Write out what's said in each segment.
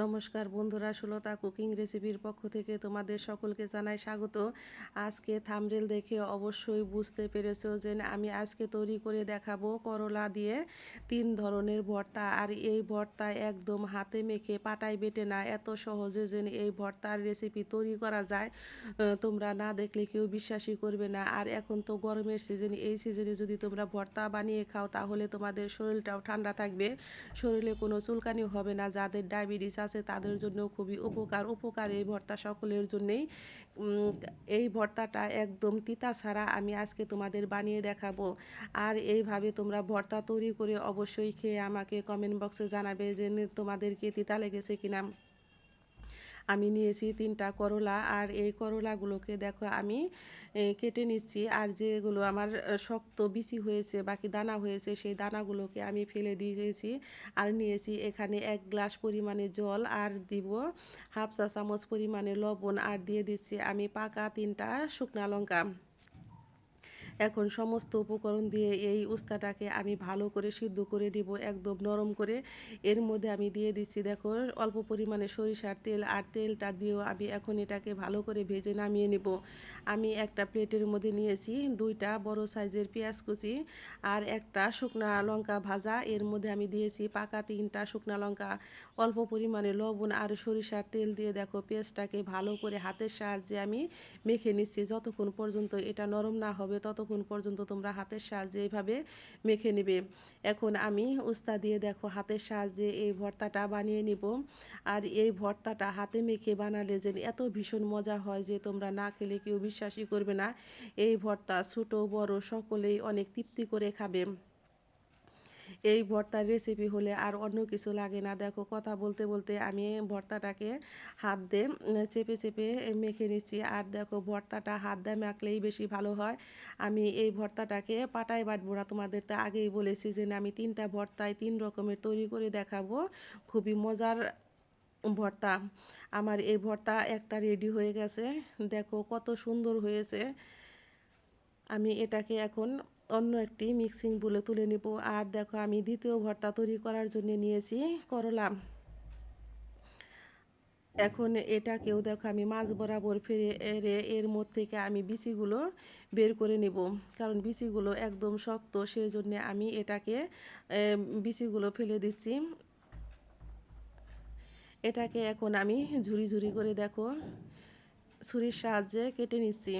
নমস্কার বন্ধুরা, সুলতা কুকিং রেসিপির পক্ষ থেকে তোমাদের সকলকে জানাই স্বাগত। আজকে থামরেল দেখে অবশ্যই বুঝতে পেরেছ যে আমি আজকে তৈরি করে দেখাবো করলা দিয়ে তিন ধরনের ভর্তা। আর এই ভর্তা একদম হাতে মেখে পাটায় বেটে না, এত সহজে যে এই ভর্তার রেসিপি তৈরি করা যায় তোমরা না দেখলে কেউ বিশ্বাসই করবে না। আর এখন তো গরমের সিজন এই সিজনে যদি তোমরা ভর্তা বানিয়ে খাও, তাহলে তোমাদের শরীরটাও ঠান্ডা থাকবে। শরীরে কোনো চুলকানি হবে না, যাদের ডায়াবেটিস আছে তাদের জন্য খুবই উপকার। উপকার এই ভর্তা সকলের জন্যেই। এই ভর্তাটা একদম তিতা ছাড়া আমি আজকে তোমাদের বানিয়ে দেখাবো। আর এইভাবে তোমরা ভর্তা তৈরি করে অবশ্যই খেয়ে আমাকে কমেন্ট বক্সে জানাবে যে তোমাদেরকে তিতা লেগেছে কিনা। আমি নিয়েছি তিনটা করলা আর এই করলাগুলোকে দেখো আমি কেটে নিচ্ছি। আর যেগুলো আমার শক্ত বিচি হয়েছে, বাকি দানা হয়েছে, সেই দানাগুলোকে আমি ফেলে দিয়েছি আর নিয়েছি এখানে এক গ্লাস পরিমাণে জল আর দিব হাফ চা চামচ পরিমাণে লবণ আর দিয়ে দিচ্ছি আমি পাকা তিনটা শুকনা লঙ্কা। এখন সমস্ত উপকরণ দিয়ে এই উস্তাটাকে আমি ভালো করে সিদ্ধ করে দিব একদম নরম করে। এর মধ্যে আমি দিয়ে দিচ্ছি দেখো, অল্প পরিমাণে সরিষার তেল আর তেলটা দিয়েও আমি এখন এটাকে ভালো করে ভেজে নামিয়ে নেব। আমি একটা প্লেটের মধ্যে নিয়েছি দুইটা বড় সাইজের পেঁয়াজ কুচি আর একটা শুকনা লঙ্কা ভাজা। এর মধ্যে আমি দিয়েছি পাকা তিনটা শুকনা লঙ্কা, অল্প পরিমাণে লবণ আর সরিষার তেল দিয়ে দেখো পেঁয়াজটাকে ভালো করে হাতের সাহায্যে আমি মেখে নিচ্ছি। যতক্ষণ পর্যন্ত এটা নরম না হবে, ততক্ষণ পর্যন্ত তোমরা হাতের সাহায্যে এইভাবে মেখে নেবে। এখন আমি উস্তা দিয়ে দেখো হাতের সাহায্যে এই ভর্তাটা বানিয়ে নিব। আর এই ভর্তাটা হাতে মেখে বানালে যে এত ভীষণ মজা হয় যে তোমরা না খেলে কেউ বিশ্বাসই করবে না। এই ভর্তা ছোটো, বড় সকলেই অনেক তৃপ্তি করে খাবে। এই ভর্তার রেসিপি হলে আর অন্য কিছু লাগে না। দেখো, কথা বলতে বলতে আমি ভর্তাটাকে হাত দিয়ে চেপে চেপে মেখে নিচ্ছি। আর দেখো, ভর্তাটা হাত দিয়ে মাখলেই বেশি ভালো হয়। আমি এই ভর্তাটাকে পাটায় বাটবো না। তোমাদের তো আগেই বলেছি যে আমি তিনটা ভর্তায় তিন রকমের তৈরি করে দেখাবো। খুবই মজার ভর্তা। আমার এই ভর্তা একটা রেডি হয়ে গেছে। দেখো, কত সুন্দর হয়েছে। আমি এটাকে এখন অন্য একটি মিক্সিং বলে তুলে নেব। আর দেখো, আমি দ্বিতীয় ভর্তা তৈরি করার জন্য নিয়েছি করলা। এখন এটাকেও দেখো, আমি মাছ বরাবর ফিরে এরে, এর মধ্যে থেকে আমি বিচিগুলো বের করে নেব। কারণ বিচিগুলো একদম শক্ত সেই জন্যে আমি এটাকে বিচিগুলো ফেলে দিচ্ছি। এটাকে এখন আমি ঝুরি ঝুরি করে দেখো, ছুরির সাহায্যে কেটে নিচ্ছি।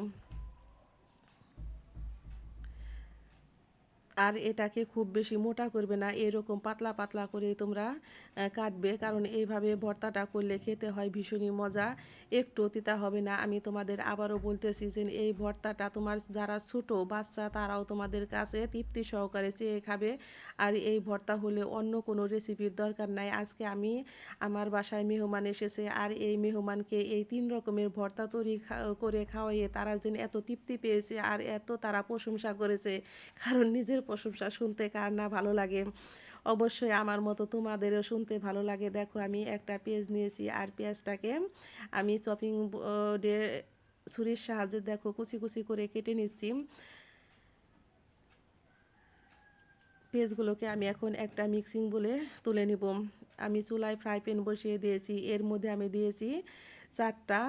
আর এটাকে খুব বেশি মোটা করবে না, এরকম পাতলা পাতলা করে তোমরা কাটবে। কারণ এইভাবে ভর্তাটা করলে খেতে হয় ভীষণই মজা। একটু তিতা হবে না। আমি তোমাদের আবারও বলতেছি যে এই ভর্তাটা তোমার যারা ছোট বাচ্চা, তারাও তোমাদের কাছে তৃপ্তি সহকারে চেয়ে খাবে। আর এই ভর্তা হলে অন্য কোনো রেসিপির দরকার নাই। আজকে আমি আমার বাসায় মেহমান এসেছে আর এই মেহমানকে এই তিন রকমের ভর্তা তৈরি করে খাওয়াইয়ে তারা যেন এত তৃপ্তি পেয়েছে আর এত তারা প্রশংসা করেছে। কারণ নিজের প্রশংসা শুনতে কার না ভালো লাগে। অবশ্যই আমার মতো তোমাদেরও শুনতে ভালো লাগে। দেখো, আমি একটা পেঁয়াজ নিয়েছি আর পেঁয়াজটাকে আমি চপিং বোর্ডে ছুরির সাহায্যে দেখো কুচি কুচি করে কেটে নিচ্ছি। পেঁয়াজগুলোকে আমি এখন একটা মিক্সিং বলে তুলে নিব। আমি চুলায় ফ্রাই প্যান বসিয়ে দিয়েছি। এর মধ্যে আমি দিয়েছি চারটা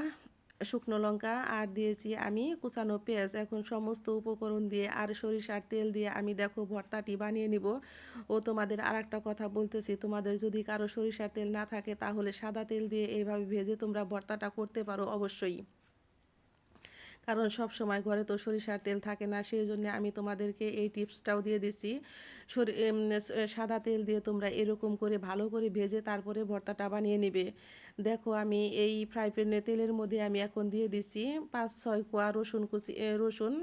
শুকনো লঙ্কা আর দিয়েছি আমি কুচানো পেঁয়াজ। এখন সমস্ত উপকরণ দিয়ে আর সরিষার তেল দিয়ে আমি দেখো ভর্তাটি বানিয়ে নিব। ও তোমাদের আর একটা কথা বলতেছি, তোমাদের যদি কারও সরিষার তেল না থাকে তাহলে সাদা তেল দিয়ে এইভাবে ভেজে তোমরা ভর্তাটা করতে পারো অবশ্যই। কারণ সব সময় ঘরে তো সরিষার তেল থাকে না, সেই জন্য আমি তোমাদেরকে এই টিপসটাও দিয়ে দিচ্ছি। সাদা তেল দিয়ে তোমরা এরকম করে ভালো করে ভেজে তারপরে ভর্তাটা বানিয়ে নেবে। দেখো আমি এই ফ্রাই প্যানে তেলের মধ্যে আমি এখন দিয়ে দিচ্ছি পাঁচ, ছয় কোয়া রসুন কুচি রসুন।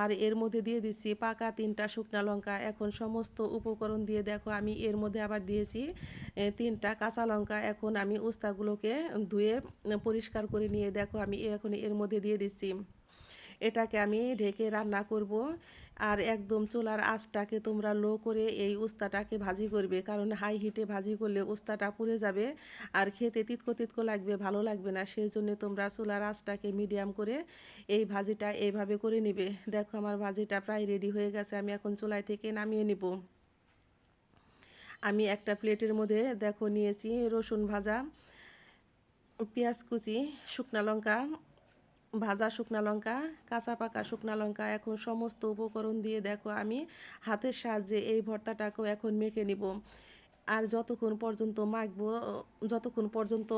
আর এর মধ্যে দিয়ে দিচ্ছি পাকা তিনটা শুকনা লঙ্কা। এখন সমস্ত উপকরণ দিয়ে দেখো আমি এর মধ্যে আবার দিয়েছি তিনটা কাঁচা লঙ্কা। এখন আমি উস্তাগুলোকে ধুয়ে পরিষ্কার করে নিয়ে দেখো আমি এখন এর মধ্যে দিয়ে দিচ্ছি। এটাকে আমি ঢেকে রান্না করব। আর একদম চুলার আঁচটাকে তোমরা লো করে এই উস্তাটাকে ভাজি করবে। কারণ হাই হিটে ভাজি করলে উস্তাটা পুড়ে যাবে। আর খেতে তিতকো তিতকো লাগবে, ভালো লাগবে না। সেই জন্য তোমরা চুলার আঁচটাকে মিডিয়াম করে এই ভাজিটা এইভাবে করে নিবে। দেখো আমার ভাজিটা প্রায় রেডি হয়ে গেছে, আমি এখন চুলাই থেকে নামিয়ে নিব। আমি একটা প্লেটের মধ্যে দেখো নিয়েছি রসুন ভাজা, পেঁয়াজ কুচি, শুকনা লঙ্কা ভাজা শুকনা লঙ্কা, কাঁচা পাকা শুকনা লঙ্কা, এখন সমস্ত উপকরণ দিয়ে দেখো আমি হাতের সাহায্যে এই ভর্তাটাকেও এখন মেখে নিব। আর যতক্ষণ পর্যন্ত মাখবো, যতক্ষণ পর্যন্ত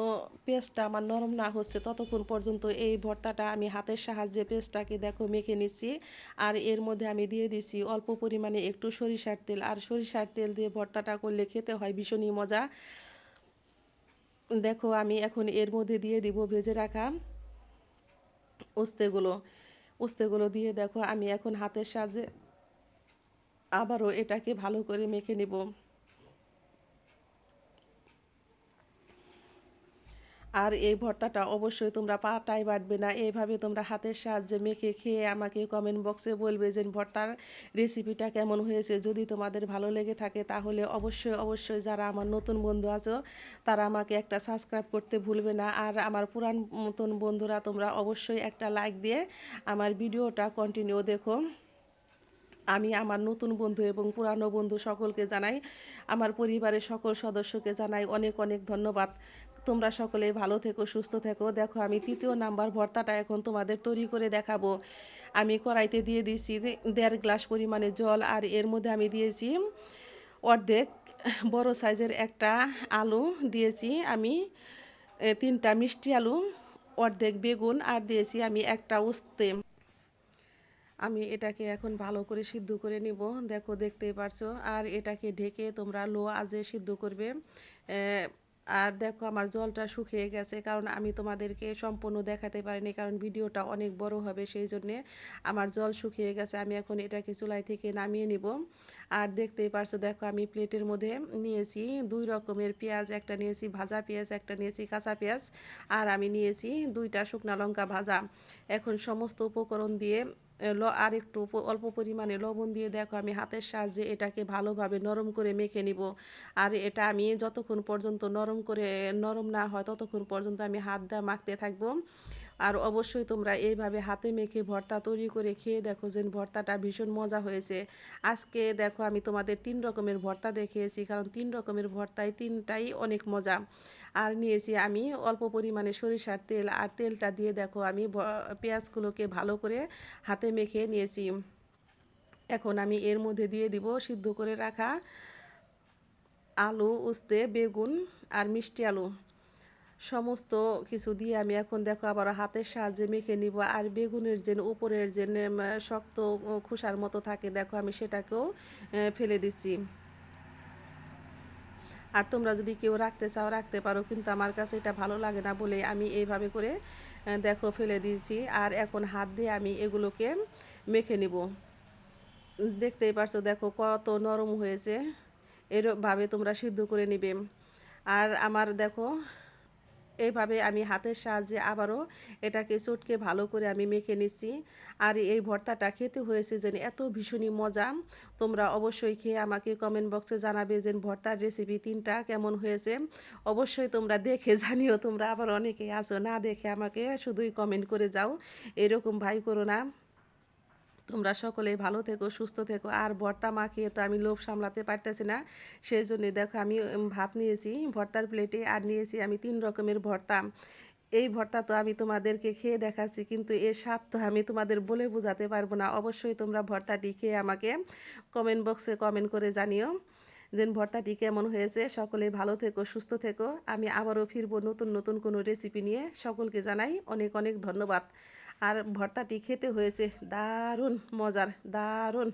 পেস্টটা আমার নরম না হচ্ছে, ততক্ষণ পর্যন্ত এই ভর্তাটা আমি হাতের সাহায্যে পেস্টটাকে দেখো মেখে নিচ্ছি। আর এর মধ্যে আমি দিয়ে দিচ্ছি অল্প পরিমাণে একটু সরিষার তেল। আর সরিষার তেল দিয়ে ভর্তাটা করলে খেতে হয় ভীষণই মজা। দেখো আমি এখন এর মধ্যে দিয়ে দিব ভেজে রাখা উস্তেগুলো উস্তেগুলো দিয়ে দেখো আমি এখন হাতের সাহায্যে আবারও এটাকে ভালো করে মেখে নেব। আর এই ভর্তাটা অবশ্যই তোমরা পাটায় বাটবে না। এইভাবে তোমরা হাতের সাহায্যে মেখে খেয়ে আমাকে কমেন্ট বক্সে বলবে যে ভর্তার রেসিপিটা কেমন হয়েছে। যদি তোমাদের ভালো লেগে থাকে তাহলে অবশ্যই অবশ্যই যারা আমার নতুন বন্ধু আছো, তারা আমাকে একটা সাবস্ক্রাইব করতে ভুলবে না। আর আমার পুরান নতুন বন্ধুরা, তোমরা অবশ্যই একটা লাইক দিয়ে আমার ভিডিওটা কন্টিনিউ দেখো। আমি আমার নতুন বন্ধু এবং পুরানো বন্ধু সকলকে জানাই, আমার পরিবারের সকল সদস্যকে জানাই অনেক অনেক ধন্যবাদ। তোমরা সকলে ভালো থেকো, সুস্থ থেকো। দেখো, আমি তৃতীয় নাম্বার ভর্তাটা এখন তোমাদের তৈরি করে দেখাবো। আমি কড়াইতে দিয়ে দিয়েছি দেড় গ্লাস পরিমাণে জল আর এর মধ্যে আমি দিয়েছি অর্ধেক বড় সাইজের একটা আলু। দিয়েছি আমি তিনটা মিষ্টি আলু, অর্ধেক বেগুন আর দিয়েছি আমি একটা উস্তে। আমি এটাকে এখন ভালো করে সিদ্ধ করে নিব। দেখো, দেখতেই পারছ। আর এটাকে ঢেকে তোমরা লো আজে সিদ্ধ করবে। আর দেখো আমার জলটা শুকিয়ে গেছে, কারণ আমি তোমাদেরকে সম্পূর্ণ দেখাতে পারিনি, কারণ ভিডিওটা অনেক বড় হবে, সেই জন্যে আমার জল শুকিয়ে গেছে, আমি এখন এটাকে চুলাই থেকে নামিয়ে নিব। আর দেখতেই পারছ, দেখো আমি প্লেটের মধ্যে নিয়েছি দুই রকমের পেঁয়াজ, একটা নিয়েছি ভাজা পেঁয়াজ, একটা নিয়েছি কাঁচা পেঁয়াজ, আর আমি নিয়েছি দুইটা শুকনা লঙ্কা ভাজা। এখন সমস্ত উপকরণ দিয়ে আর একটু অল্প পরিমাণে লবণ দিয়ে দেখো আমি হাতের সাহায্যে এটাকে ভালোভাবে নরম করে মেখে নিব। আর এটা আমি যতক্ষণ পর্যন্ত নরম করে, নরম না হয় ততক্ষণ পর্যন্ত আমি হাত দিয়ে মাখতে থাকব। আর অবশ্যই তোমরা এইভাবে হাতে মেখে ভর্তা তৈরি করে খেয়ে দেখো যে ভর্তাটা ভীষণ মজা হয়েছে। আজকে দেখো আমি তোমাদের তিন রকমের ভর্তা দেখিয়েছি, কারণ তিন রকমের ভর্তায় তিনটাই অনেক মজা। আর নিয়েছি আমি অল্প পরিমাণে সরিষার তেল, আর তেলটা দিয়ে দেখো আমি পেঁয়াজগুলোকে ভালো করে হাতে মেখে নিয়েছি। এখন আমি এর মধ্যে দিয়ে দিব সিদ্ধ করে রাখা আলু, উস্তে, বেগুন আর মিষ্টি আলু। সমস্ত কিছু দিয়ে আমি এখন দেখো আবার হাতের সাহায্যে মেখে নিব। আর বেগুনের যে উপরের যে শক্ত খোসার মতো থাকে, দেখো আমি সেটাকেও ফেলে দিচ্ছি। আর তোমরা যদি কেউ রাখতে চাও, রাখতে পারো, কিন্তু আমার কাছে এটা ভালো লাগে না বলে আমি এইভাবে করে দেখো ফেলে দিয়েছি। আর এখন হাত দিয়ে আমি এগুলোকে মেখে নিব। দেখতেই পারছ, দেখো কত নরম হয়েছে। এরভাবে তোমরা সিদ্ধ করে নিবে। আর আমার দেখো এইভাবে আমি হাতের সাহায্যে আবারও এটাকে চটকে ভালো করে আমি মেখে নিচ্ছি। আর এই ভর্তাটা খেতে হয়েছে যেন এত ভীষণই মজা। তোমরা অবশ্যই খেয়ে আমাকে কমেন্ট বক্সে জানাবে যে ভর্তার রেসিপি তিনটা কেমন হয়েছে। অবশ্যই তোমরা দেখে জানিও, তোমরা আবার অনেকেই আসো না দেখে আমাকে শুধুই কমেন্ট করে যাও। এরকম ভাই করো না। তোমরা সকলে ভালো থেকো, সুস্থ থেকো। আর ভর্তা মাখিয়ে তো আমি লোভ সামলাতে পারতেছি না। সেই জন্য দেখো আমি ভাত নিয়েছি, ভর্তার প্লেটে, আর নিয়েছি আমি তিন রকমের ভর্তা। এই ভর্তা তো আমি তোমাদেরকে খেয়ে দেখাচ্ছি, কিন্তু এর স্বাদ তো আমি তোমাদের বলে বোঝাতে পারব না। অবশ্যই তোমরা ভর্তাটি খেয়ে আমাকে কমেন্ট বক্সে কমেন্ট করে জানিও যে ভর্তাটি কেমন হয়েছে। সকলে ভালো থেকো, সুস্থ থেকো। আমি আবারও ফিরবো নতুন নতুন কোনো রেসিপি নিয়ে। সকলকে জানাই অনেক অনেক ধন্যবাদ। আর ভর্তাটি খেতে হয়েছে দারুণ মজার দারুণ।